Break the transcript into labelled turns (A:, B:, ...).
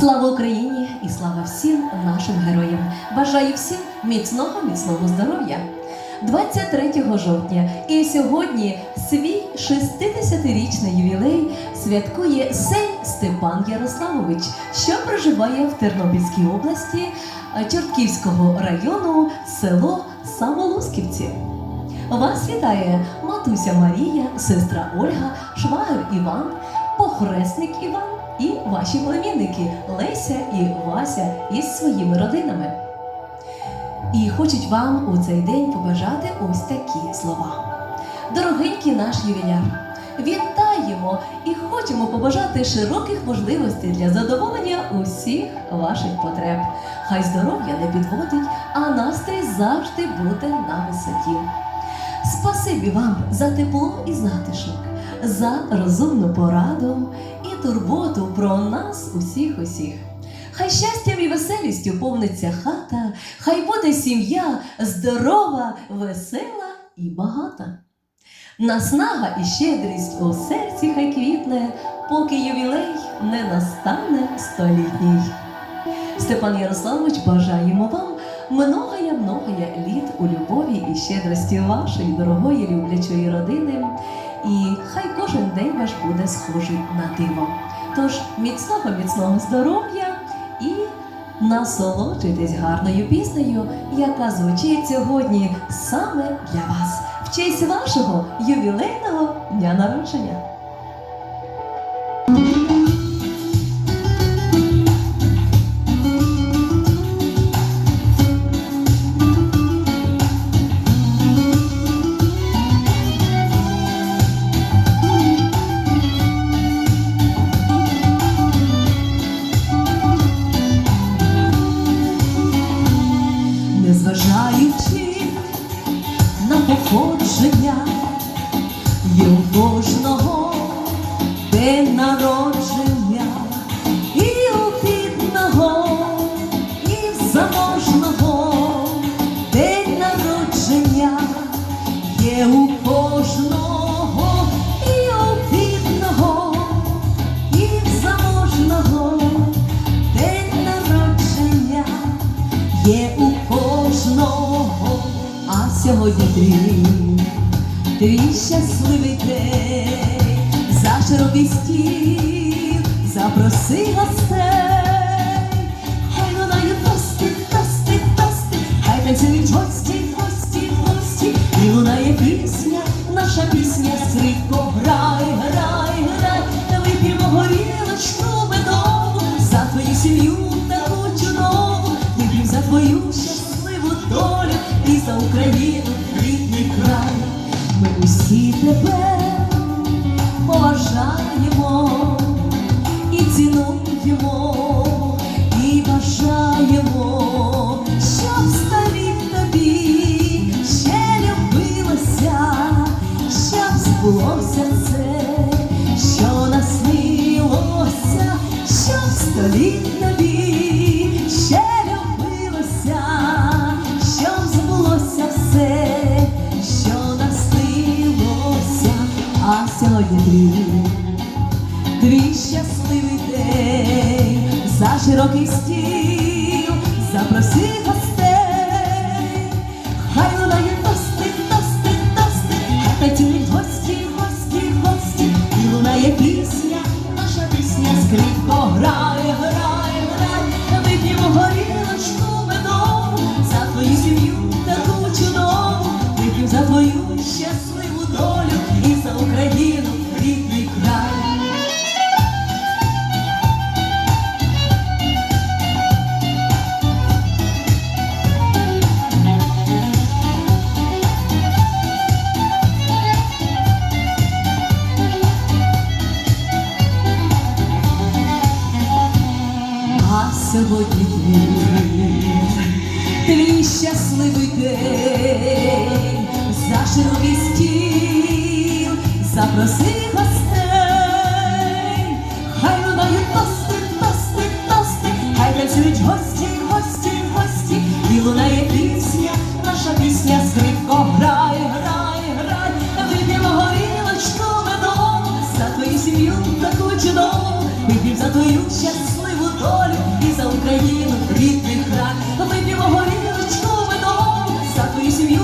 A: Слава Україні і слава всім нашим героям! Бажаю всім міцного, міцного здоров'я! 23 жовтня і сьогодні свій 60-річний ювілей святкує сей Степан Ярославович, що проживає в Тернопільській області е, Чортківського району село Самолусківці. Вас вітає матуся Марія, сестра Ольга, швагер Іван, похресник Іван і ваші племінники Леся і Вася із своїми родинами. І хочуть вам у цей день побажати ось такі слова. Дорогенький наш ювіляр, вітаємо і хочемо побажати широких можливостей для задоволення усіх ваших потреб. Хай здоров'я не підводить, а настрій завжди буде на висоті. Спасибі вам за тепло і затишок, за розумну пораду і турботу про нас усіх усіх. Хай щастям і веселістю повниться хата, хай буде сім'я здорова, весела і багата. Наснага і щедрість у серці хай квітне, поки ювілей не настане столітній. Степан Ярославович, бажаємо вам многоя літ у любові і щедрості вашої дорогої люблячої родини. І хай кожен день ваш буде схожий на диво. Тож міцного, міцного здоров'я і насолоджуйтесь гарною піснею, яка звучить сьогодні саме для вас в честь вашого ювілейного дня народження. Походження, є у кожного день народження, сьогодні твій, твій щасливий день, за широкий стіл, запроси гостей, сьогодні. Твій твій щасливий день, за широкий стіл, запроси гостей, хай лунає тости, тости, тости, хай танцюють гості, гості, гості, і лунає пісня, наша пісня, скрипко, грає, грає, грає, вип'ємо горілочку медову, за твою сім'ю таку чудову, вип'ємо за твою щасливу долю і за Україну рідний край. А сьогодні твій, твій щасливий день, хай надають тости, тости, тости, хай працюють гості, гості, гості, і лунає пісня, наша пісня скрипко грає, грає, грає, вип'ємо горілочку медову, за твою сім'ю таку чудову, вип'ємо за твою щасливу долю. І за Україну рідний край, вип'ємо горілочку медом, за твою сім'ю.